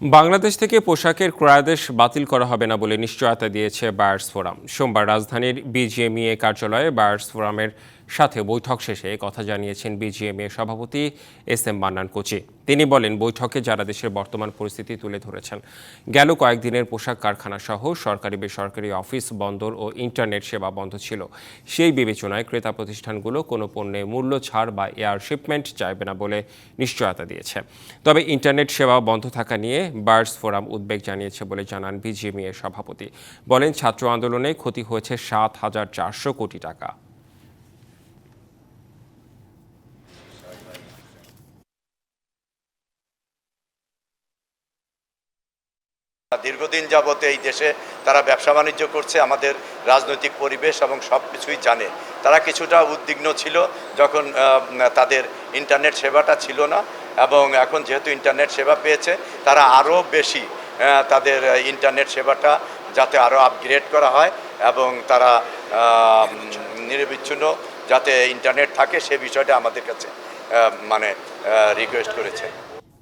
বাংলাদেশ থেকে পোশাকের ক্রয়াদেশ বাতিল করা হবে না বলে নিশ্চয়তা দিয়েছে বায়ার্স ফোরাম। সোমবার রাজধানীর বিজিএমইএ কার্যালয়ে বায়ার্স ফোরামের সাথে বৈঠক শেষে কথা জানিয়েছেন বিজিএমইএ সভাপতি এস এম মান্নান কোচি। তিনি বলেন, বৈঠকে যারা দেশের বর্তমান পরিস্থিতি তুলে ধরেছেন, গেল কয়েকদিনের পোশাক কারখানা সহ সরকারি বেসরকারি অফিস বন্দর ও ইন্টারনেট সেবা বন্ধ ছিল। সেই বিবেচনায় ক্রেতা প্রতিষ্ঠানগুলো কোনো পণ্যে মূল্য, ছাড় বা এয়ার শিপমেন্ট চাইবে না বলে নিশ্চয়তা দিয়েছে। তবে ইন্টারনেট সেবা বন্ধ থাকা নিয়ে বার্স ফোরাম উদ্বেগ জানিয়েছে বলে জানান বিজিএমই এর সভাপতি। বলেন, ছাত্র আন্দোলনে ক্ষতি হয়েছে সাত হাজার চারশো কোটি টাকা। দীর্ঘদিন যাবত এই দেশে তারা ব্যবসা বাণিজ্য করছে, আমাদের রাজনৈতিক পরিবেশ এবং সব কিছুই জানে। তারা কিছুটা উদ্বিগ্ন ছিল যখন তাদের ইন্টারনেট সেবাটা ছিল না এবং এখন যেহেতু ইন্টারনেট সেবা পেয়েছে, তারা আরও বেশি তাদের ইন্টারনেট সেবাটা যাতে আরও আপগ্রেড করা হয় এবং তারা নিরবিচ্ছিন্ন যাতে ইন্টারনেট থাকে সে বিষয়টা আমাদের কাছে মানে রিকোয়েস্ট করেছে।